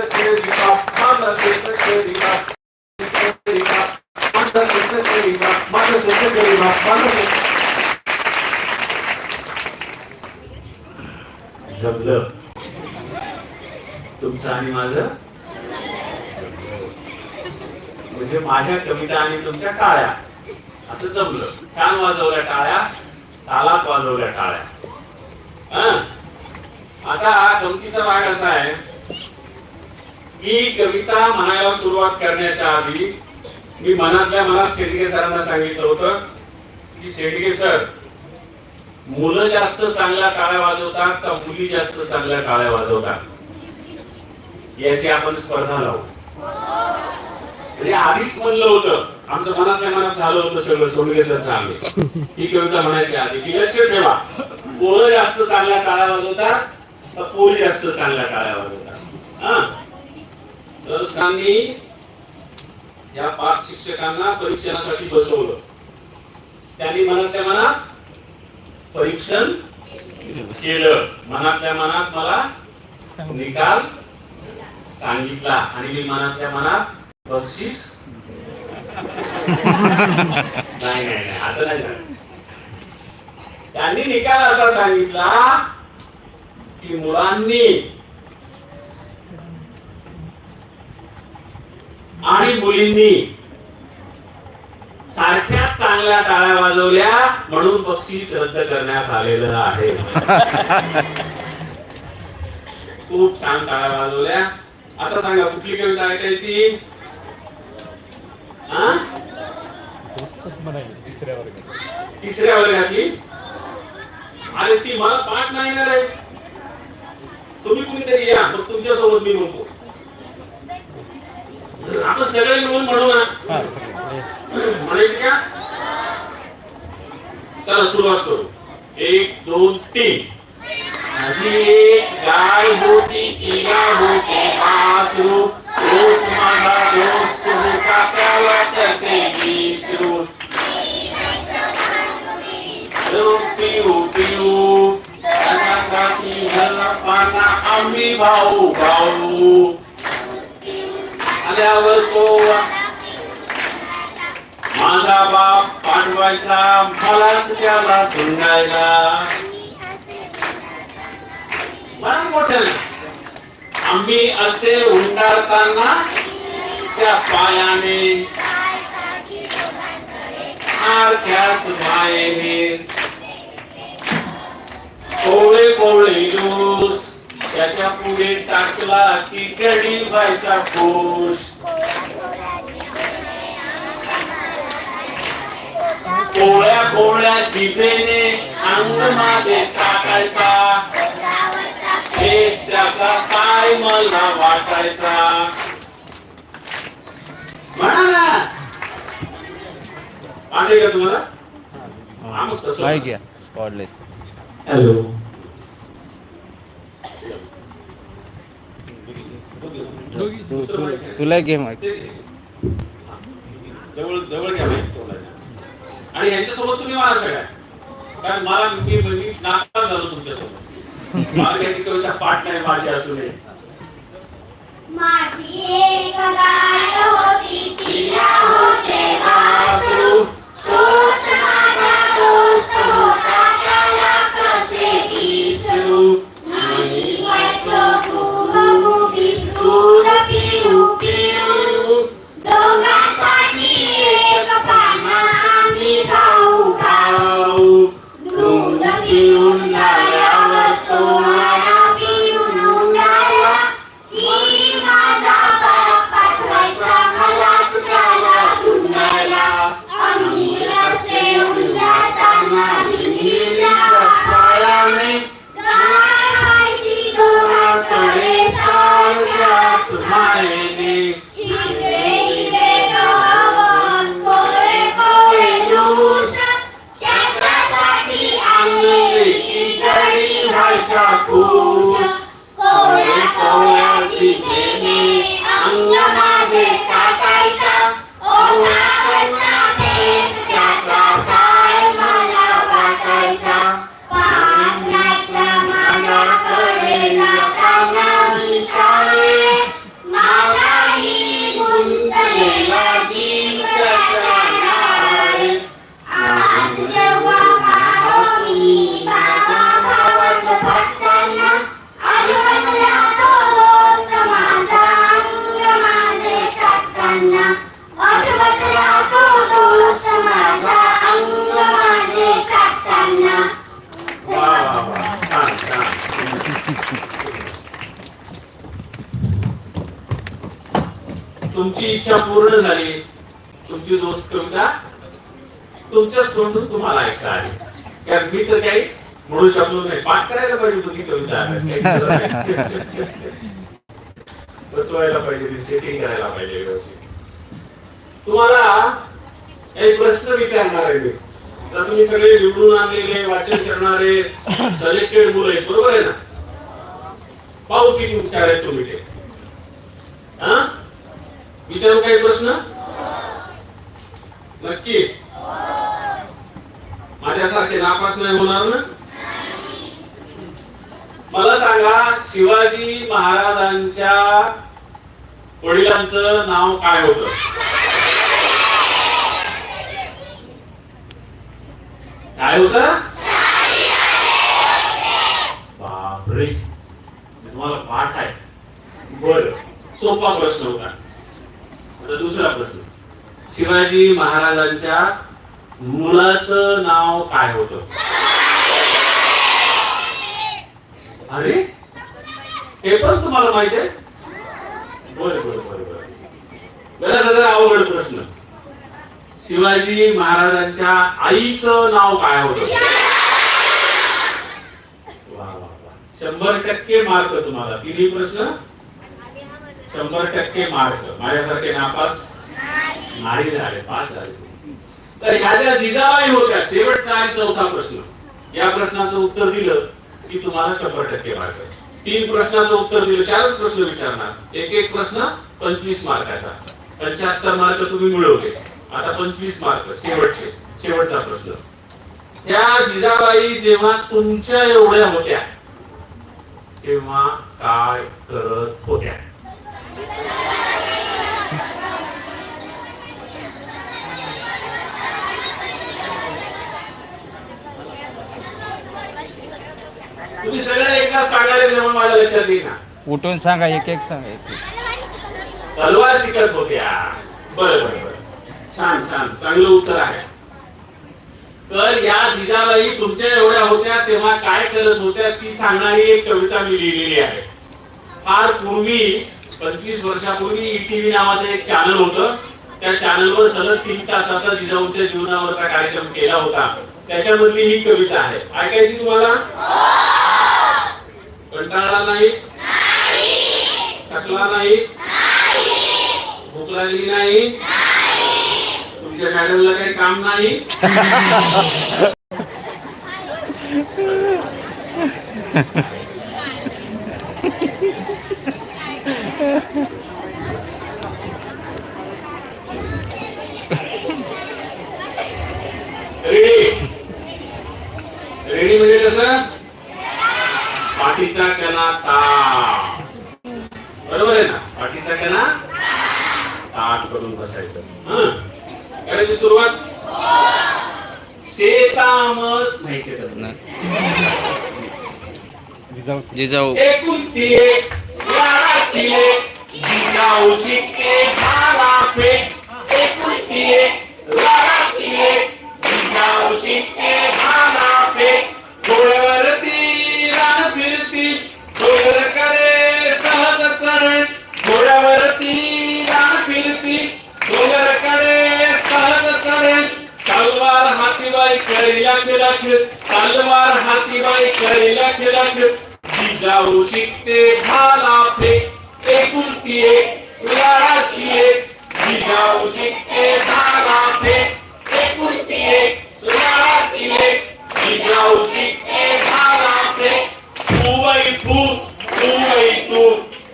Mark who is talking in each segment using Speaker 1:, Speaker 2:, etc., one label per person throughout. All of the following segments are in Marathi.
Speaker 1: शेतकरी तुमचं आणि माझं? म्हणजे माझ्या कविता आणि तुमच्या टाळ्या. असं जमलं छान वाजवल्या टाळ्या तालात वाजवल्या टाळ्या. आता गमतीचा भाग असा आहे ही कविता म्हणायला सुरुवात करण्याच्या आधी मी मनातल्या मनात शेडगे सरांना सांगितलं होतं की शेडगे सर मुलं जास्त चांगल्या काळ्या वाजवतात का मुली जास्त चांगल्या काळ्या वाजवतात? याची आपण स्पर्धा लावू. म्हणजे आधीच म्हणलं होतं आमचं मनातल्या मनात झालं होतं सगळं सोडगे सर चांगले ही कविता म्हणायची आधी. की लक्ष ठेवा पोरं जास्त चांगल्या काळ्या वाजवतात का पोरी जास्त चांगल्या काळ्या वाजवतात? हा? तर सांनी या पाच शिक्षकांना परीक्षणासाठी बसवलं. त्यांनी मनातल्या मनात परीक्षण केलं. मनातल्या मनात मला निकाल सांगितला आणि मी मनातल्या मनात बक्षीस नाही नाही असं नाही त्यांनी निकाल असा सांगितला की मुलांनी आणि मुलींनी सारख्या चांगल्या टाळ्या वाजवल्या म्हणून बक्षीस रद्द करण्यात आलेलं आहे. खूप छान टाळ्या वाजवल्या. आता सांगा कुठली कविता ऐकायची तिसऱ्या वर्गातली? अरे ती मला पाठ नाही ना रे. तुम्ही कुणीतरी या मग तुमच्यासोबत मी म्हणतो आपण सगळे मिळून म्हणू ना. म्हणेल का? चला सुरुवात करू. एक दोन तीन. आधी एक गाय होती तिला होते वासरू तोच माझा दोस्त होता त्याला तसे विसरून पिऊ पिऊ त्यासाठी झाला पाना आम्ही भाऊ भाऊ. आल्यावर तो माझा बाप पाठवायचा मलाच त्याला धुंडायला. मला मोठ. आम्ही असे उंडाळताना त्या पायाने सारख्याच मायेने. कोवळे कोवळे लूस त्याच्या पुढे टाकला की गडी व्हायचा खुश कोवळ्या कोवळ्या जिभेने अंग माझे चाकायचा हेच त्याचा साय मला वाटायचा. म्हणा ना. आले का तुम्हाला? मग तसं
Speaker 2: काय घ्या. स्पॉटलेस
Speaker 1: हॅलो
Speaker 2: तू तू तुला घे मग
Speaker 1: जवळ जवळ घ्या. आणि यांच्यासोबत तुम्ही मला सगळ्या. कारण मला मी मी नाराज झालो तुमच्यासोबत. मला काही कविता पाठ नाही माझी असू नये.
Speaker 3: माझी एक
Speaker 1: इच्छा पूर्ण झाली. तुमची दोस्त कविता तुमच्याच तोंडून तुम्हाला ऐकता आली. कारण मी तर काही म्हणू शकलो नाही. पाठ करायला पाहिजे तुझी कविता बसवायला पाहिजे सेटिंग करायला पाहिजे व्यवस्थित. तुम्हाला एक प्रश्न विचारणार आहे मी. तर तुम्ही सगळे निवडून आणलेले वाचन करणारे सिलेक्टेड मुलं आहेत बरोबर आहे ना? पाहू किती हुशार आहेत तुम्ही ते. हा? विचारू काही प्रश्न? नक्की? माझ्यासारखे नापास नाही होणार ना? मला सांगा शिवाजी महाराजांच्या वडिलांचं नाव काय होतं? काय होत? बापरे. तुम्हाला पाठ आहे. बर सोपा प्रश्न होता. आता दुसरा प्रश्न. शिवाजी महाराजांच्या मुलाचं नाव काय होत? अरे? हे पण तुम्हाला माहीत आहे? बर बर बर बर. बरं जरा अवघड प्रश्न. शिवाजी महाराजांच्या आईचं नाव काय होत? शंभर टक्के मार्क तुम्हाला. तिन्ही प्रश्न शंभर टक्के मार्क माझ्यासारखे नापास नाही झाले पास झाले. तर ह्या ज्या जिजाबाई होत्या शेवटचा आणि चौथा प्रश्न. या प्रश्नाचं उत्तर दिलं की तुम्हाला शंभर टक्के मार्क तीन प्रश्नाचं उत्तर दिलं चारच प्रश्न विचारणार. एक एक प्रश्न पंचवीस मार्काचा. पंच्याहत्तर मार्क तुम्ही मिळवले. आता पंचवीस मार्क शेवटचे शेवटचा प्रश्न. त्या जिजाबाई जेव्हा तुमच्या एवढ्या होत्या तेव्हा काय करत होत्या? तुम्ही सगळे एकदा सांगायला त्यामुळे माझ्या लक्षात येईना.
Speaker 2: उठून सांगा एक एक सांगा एक एक.
Speaker 1: तलवार शिकत होत्या बर बर बर. छान छान. चांगलं उत्तर आहे. तर या जिजाबाई तुमच्या एवढ्या होत्या तेव्हा काय करत होत्या ती सांगणारी एक कविता मी लिहिलेली आहे. फार पूर्वी पंचवीस वर्षापूर्वी ईटीव्ही नावाचं एक चॅनल होतं. त्या चॅनलवर सलग तीन तासाचा जिजाऊंच्या जीवनावरचा कार्यक्रम केला होता. त्याच्यामधली ही कविता आहे. ऐकायची तुम्हाला? कंटाळला नाही? थकला नाही? भूक लागली नाही? तुमच्या मॅडमला काही काम नाही? Ha ready? म्हणजे कसं? पाठीचा कणा ता बरोबर आहे ना? पाठीचा कणा ताट करून बसायचं. हं? करायची सुरुवात? शेतामत नाही.
Speaker 2: जिजाऊ. जिजाऊ.
Speaker 1: एकुलती एक लाडाची लेक, जिजाऊ शिकते भाला फेक. एकुलती एक. लाडाची लेक, जिजाऊ शिकते भाला फेक. घोड्यावरती रान फिरती डोंगरकडे सहज चढे घोड्यावरती रान फिरती डोंगरकडे सहज चढे तलवार हातीबाई कळीला खेळा खेळ तलवार हातीबाई कळीला खेळा खेळ जिजाऊ शिकते भाला फेक एकुलती एक लाडाची एक जिजाऊ शिकते भाला फेक एकुलती एक लाडाची एक जिजाऊ शिकते भाला फेक तू बाई तू तू बाई तू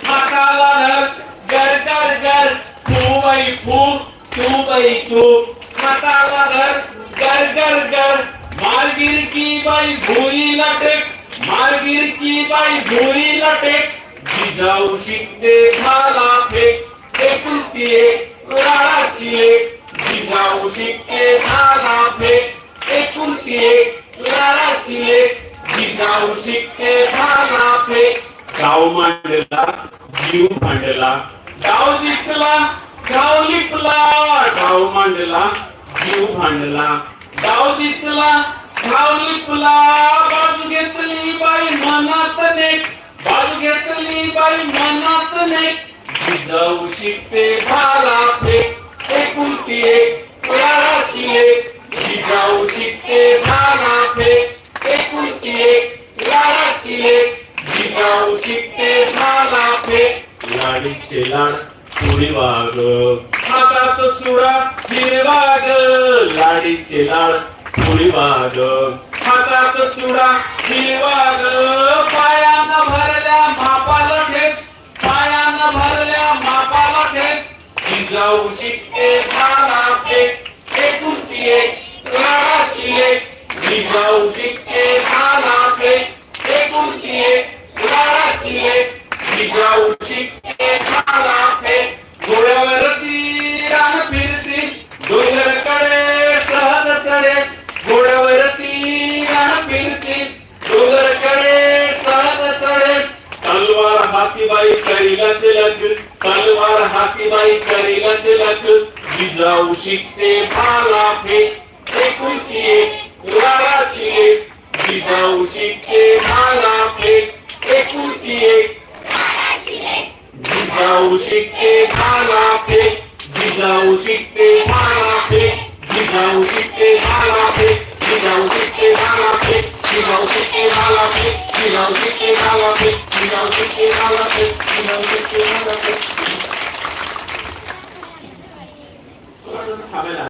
Speaker 1: हाताला धर गर गर गर तू बाई तू तू बाई तू हाताला धर गर गर गर मालगिर की बाई भुईला टेक मालगिर की बाई भुईला टेक जिजाऊ शिकते भाला फेक. एकुलती एक लाडाची एक. जिजाऊ शिकते भाला फेक. एकुलती एक लाडाची एक. जिजाऊ शिकते भाला फेक. गाव मांडला जीव मांडला. गाव जिंकला गाव लिपला. गाव मांडला जीव भांडला गाव जिंकला गाव लिपला. बाजू घेतली बाई मनात नेक. बाजू घेतली बाई मनात नाही. जाऊ शिकते झाला फेक. एकुलती एक नऊ शिक्के झाला एकुलती एक लढाची एक. ही नऊ शिक्के झाला एकुलती एक लढाची एक. ही नऊ शिक्के रान फिरती डोंगरकडे सहज चढे. घोड्यावरती रान फिरती डोंगरकडे सहज चढे. तलवार हातीबाई कैला दिला फिरती तलवार हातीबाई करीला तिलक जिजाऊ शिकते भाला फेक एकुलती एक लाडाची शिले जिजाऊ शिकते भाला फेक एकुलती एक जिजाऊ शिकते भाला फेक जिजाऊ शिकते भाला फेक जिजाऊ शिकते भाला फेक जिजाऊ शिकते भाला फेक जिजाऊ शिकते भाला फेक जिजाऊ शिकते भाला फेक খাবে না